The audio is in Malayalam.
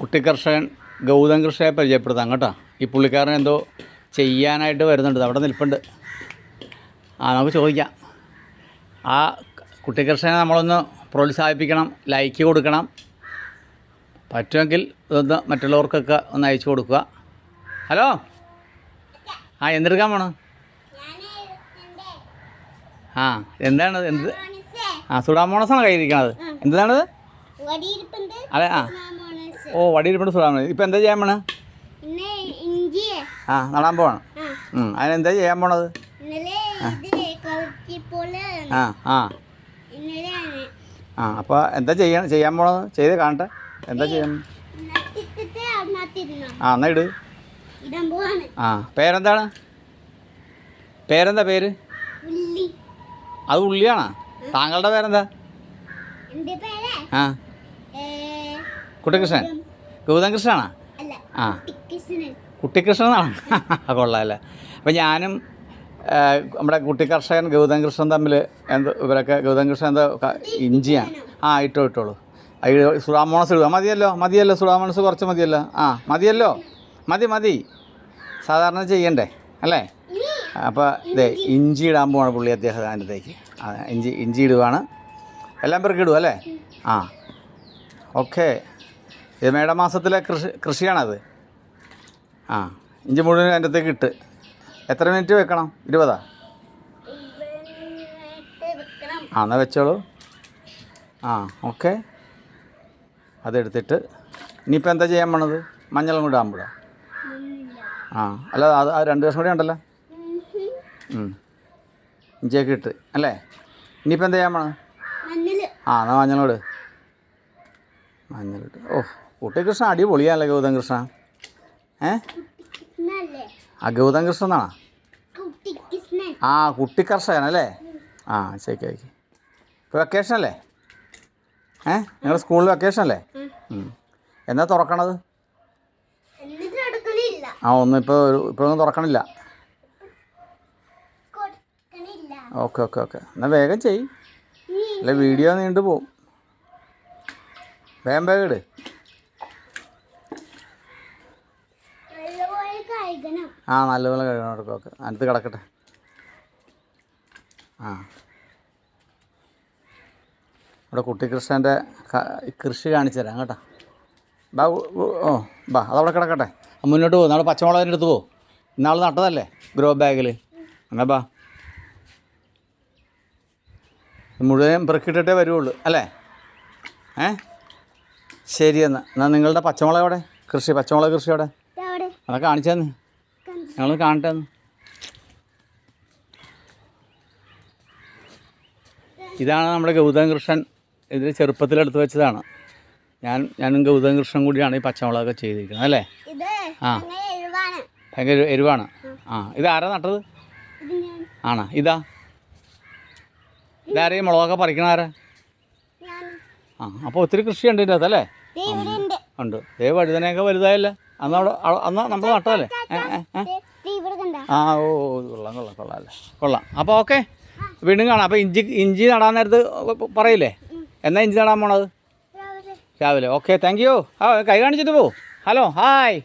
കുട്ടിക്കർഷകൻ ഗൗതം കൃഷിയെ പരിചയപ്പെടുത്താം കേട്ടോ. ഈ പുള്ളിക്കാരൻ എന്തോ ചെയ്യാനായിട്ട് വരുന്നുണ്ട്. അവിടെ നിൽപ്പുണ്ട്. ആ നമുക്ക് ചോദിക്കാം. ആ കുട്ടിക്കർഷകനെ നമ്മളൊന്ന് പ്രോത്സാഹിപ്പിക്കണം ലൈക്ക് കൊടുക്കണം. പറ്റുമെങ്കിൽ ഇതൊന്ന് മറ്റുള്ളവർക്കൊക്കെ ഒന്ന് അയച്ചു കൊടുക്കുക. ഹലോ? ആ എന്തെടുക്കാൻ പോണോ? ആ എന്താണ് എന്ത്? ആ സുഡാമോണസാണ് കയ്യിരിക്കണത് എന്താണത്? വടിയിരിപ്പുണ്ട്. അതെ ആ. ഓ വടിയിരിപ്പുണ്ട് സുഖമാണ്. ഇപ്പം എന്താ ചെയ്യാൻ പോണേ? ആ നടാൻ പോവാണ്. ഉം, അതിനെന്താ ചെയ്യാൻ പോണത്? ആ. ആ ആ. അപ്പോൾ എന്താ ചെയ്യാൻ ചെയ്യാൻ പോണത്? ചെയ്ത് കാണട്ടെ. എന്താ ചെയ്യാൻ? ആ എന്നാ ഇട്. ആ പേരെന്താണ്? പേരെന്താ പേര്? അത് ഉള്ളിയാണോ? താങ്കളുടെ പേരെന്താ? ആ. കുട്ടികൃഷ്ണൻ. ഗൗതം കൃഷ്ണനാണോ ആ. കുട്ടിക്കൃഷ്ണനാണ് കൊള്ളാമല്ലേ അപ്പം ഞാനും നമ്മുടെ കുട്ടിക്കർഷകൻ ഗൗതം കൃഷ്ണൻ തമ്മിൽ എന്ത് ഇവരൊക്കെ ഗൗതം കൃഷ്ണൻ എന്തോ ഇഞ്ചിയാണ്. ആ ഇട്ടോ ഇട്ടോളൂ. സുഡാമോണസ് ഇടുക. മതിയല്ലോ മതിയല്ലോ സുഡാമോണസ് കുറച്ച് മതിയല്ലോ. ആ മതിയല്ലോ. മതി മതി. സാധാരണ ചെയ്യണ്ടേ അല്ലേ? അപ്പോൾ ഇതേ ഇഞ്ചി ഇടാൻ പോവാണ് പുള്ളി അദ്ദേഹം അതിനകത്തേക്ക് ഇഞ്ചി ഇഞ്ചി ഇടുവാണ്. എല്ലാം പേർക്ക് ഇടുക അല്ലേ ആ. ഓക്കെ. ഇത് മേടമാസത്തിലെ കൃഷി കൃഷിയാണത്. ആ ഇഞ്ചി മുഴുവൻ അതിന്റെ അകത്തേക്ക് ഇട്ട്. എത്ര മിനിറ്റ് വെക്കണം? ഇരുപതാ? ആ എന്നാൽ വെച്ചോളൂ. ആ ഓക്കെ. അതെടുത്തിട്ട്. ഇനിയിപ്പോൾ എന്താ ചെയ്യാൻ പോണത്? മഞ്ഞളും കൂടെ ആകുമ്പോഴാ ആ അല്ല അത് ആ രണ്ട് ദിവസം കൂടെ ഉണ്ടല്ലോ. ഇഞ്ചിയൊക്കെ ഇട്ട് അല്ലേ? ഇനിയിപ്പോൾ എന്താ ചെയ്യാൻ പോണത്? ആ എന്നാൽ മഞ്ഞളോട് മഞ്ഞളിട്ട് ഓ. കുട്ടികൃഷ്ണ അടിപൊളിയാണല്ലേ ഗൗതം കൃഷ്ണ ഏ ആ ഗൗതം കൃഷ്ണ എന്നാണോ ആ കുട്ടിക്കർഷകനല്ലേ ആ ശരി ശരി ഇപ്പോൾ വെക്കേഷൻ അല്ലേ? ഏ? നിങ്ങളുടെ സ്കൂളിൽ വെക്കേഷൻ അല്ലേ? എന്നാ തുറക്കണത്? ആ ഒന്നും ഇപ്പോൾ ഒരു ഇപ്പോഴൊന്നും തുറക്കണില്ല. Okay okay okay. എന്നാൽ വേഗം ചെയ് അല്ല വീഡിയോ നീണ്ടു പോവും. വേഗം വേഗം ഇട് നല്ലപോലെ കഴുകണം ആ നല്ലപോലെ കഴുകണം എടുക്കും ഓക്കെ അടുത്ത് കിടക്കട്ടെ. ആ. ഇവിടെ കുട്ടിക്കൃഷ്ണന്റെ കൃഷി കാണിച്ചു തരാം കേട്ടോ. ബാ ഓ ബാ അതവിടെ കിടക്കട്ടെ. മുന്നോട്ട് പോകും നാളെ പച്ചമുളകിന്റെ അടുത്ത് പോകും ഇന്നാൾ നട്ടതല്ലേ? ഗ്രോ ബാഗിൽ എന്നാ ബാ. മുഴുവൻ പെറുക്കിയിട്ടിട്ടേ വരുള്ളൂ അല്ലേ? ഏ? ശരി എന്നാൽ എന്നാൽ നിങ്ങളുടെ പച്ചമുളക് അവിടെ കൃഷി പച്ചമുളക് കൃഷി അവിടെ അതൊക്കെ കാണിച്ചു തന്നെ ഞങ്ങൾ കാണട്ടെ ഇതാണ് നമ്മുടെ ഗൗതം കൃഷ്ണൻ ഇതിൽ ചെറുപ്പത്തിലെടുത്ത് വെച്ചതാണ്. ഞാൻ ഞാനും ഗൗതം കൃഷ്ണൻ കൂടിയാണ് ഈ പച്ചമുളകൊക്കെ ചെയ്തിരിക്കുന്നത് അല്ലേ? ആ. ഭയങ്കര എരിവാണ്. ആ ഇത് ആരാ നട്ടത്? ആണോ? ഇതാ. ഇതാരെയും മുളകൊക്കെ പറിക്കണ ആരാ? ആ അപ്പോൾ ഒത്തിരി കൃഷിയുണ്ട് ഇതിന്റെ ഉണ്ട്. ഉണ്ട്. ദേ വഴുതനയൊക്കെ വലുതായല്ലേ. അന്ന് അവിടെ അന്ന് നമ്മൾ നട്ടതല്ലേ? ആ ഓ കൊള്ളാം കൊള്ളാം കൊള്ളാം അല്ലേ? കൊള്ളാം. അപ്പോൾ ഓക്കെ. വീണ്ടും കാണാം. അപ്പോൾ ഇഞ്ചി ഇഞ്ചി നടാൻ നേരത്ത് പറയില്ലേ? എന്നാ ഇഞ്ചി നടാൻ പോണത്? രാവിലെ. രാവിലെ. ഓക്കെ താങ്ക് യു ആ കൈ കാണിച്ചിട്ട് പോ. Hello hi